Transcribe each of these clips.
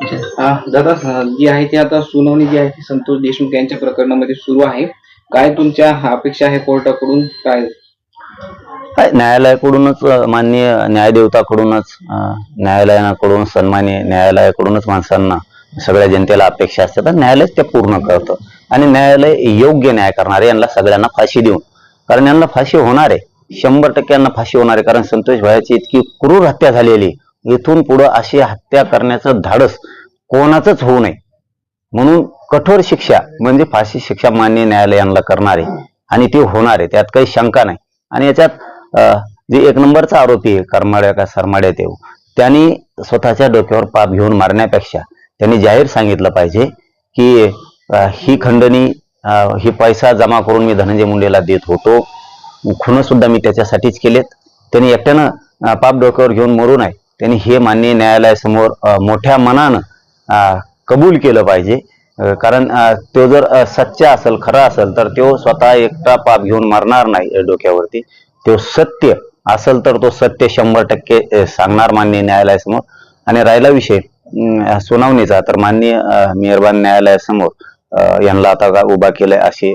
हा, दादा जी आहे ती आता सुनावणी जी आहे ती संतोष देशमुख यांच्या प्रकरणामध्ये सुरू आहे. काय तुमच्या अपेक्षा आहे कोर्टाकडून? काय? काय न्यायालयाकडूनच माननीय न्यायदेवताकडूनच न्यायालयाकडून सन्मान्य न्यायालयाकडूनच माणसांना सगळ्या जनतेला अपेक्षा असते. तर न्यायालय ते पूर्ण करतं. आणि न्यायालय योग्य न्याय करणारे यांना सगळ्यांना फाशी देऊन. कारण यांना फाशी होणार आहे. शंभर टक्के यांना फाशी होणार आहे. कारण संतोष भायाची इतकी क्रूर हत्या झालेली इथून पुढं अशी हत्या करण्याचं धाडस कोणाचंच होऊ नये. म्हणून कठोर शिक्षा म्हणजे फाशी शिक्षा मान्य न्यायालयांना करणार आहे आणि ती होणार आहे त्यात काही शंका नाही. आणि याच्यात अं, जे एक नंबरचा आरोपी आहे करमाड्या का सरमाड्या देव त्यांनी स्वतःच्या डोक्यावर पाप घेऊन मारण्यापेक्षा त्यांनी जाहीर सांगितलं पाहिजे की ही खंडणी ही पैसा जमा करून मी धनंजय मुंडेला देत होतो. खुनं सुद्धा मी त्याच्यासाठीच केलेत. त्यांनी एकट्यानं पाप डोक्यावर घेऊन मरू नये. त्यांनी हे मान्य न्यायालयासमोर मोठ्या मनानं अं, कबूल केलं पाहिजे. कारण तो जर सच्चा असेल खरा असेल तर तो स्वतः एकटा पाप घेऊन मरणार नाही डोक्यावरती. तो सत्य असेल तर तो सत्य शंभर टक्के सांगणार मान्य न्यायालयासमोर. आणि राहिला विषय सुनावणीचा तर माननीय मेहरबान न्यायालयासमोर यांना आता उभा केलंय अशी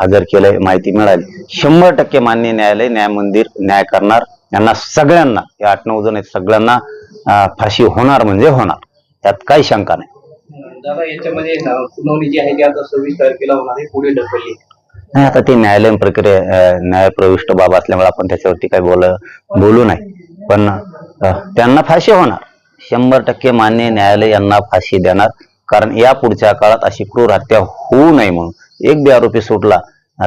हजर केलंय माहिती मिळाली. शंभर टक्के मान्य न्यायालय न्याय मंदिर न्याय करणार. यांना सगळ्यांना या आठ नऊ जण आहेत सगळ्यांना फाशी होणार म्हणजे होणार. त्यात काही शंका नाही. दादा याच्यामध्ये अं, सुनावणी जी आहे ती आता सव्वीस तारखेला होणार आहे पुढे ढकलली. नाही आता ती न्यायालयीन प्रक्रिया न्यायप्रविष्ट बाब असल्यामुळे आपण त्याच्यावरती काही बोल बोलू नाही. पण त्यांना फाशी होणार. शंभर टक्के मान्य न्यायालय यांना फाशी देणार. कारण या पुढच्या काळात अशी क्रूर हत्या होऊ नये म्हणून. एक बी आरोपी सुटला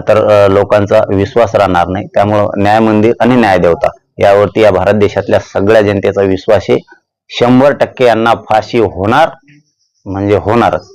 तर लोकांचा विश्वास राहणार नाही. त्यामुळं न्याय मंदिर आणि न्यायदेवता यावरती या भारत देशातल्या सगळ्या जनतेचा विश्वास आहे. शंभर टक्के यांना फाशी होणार म्हणजे होणारच.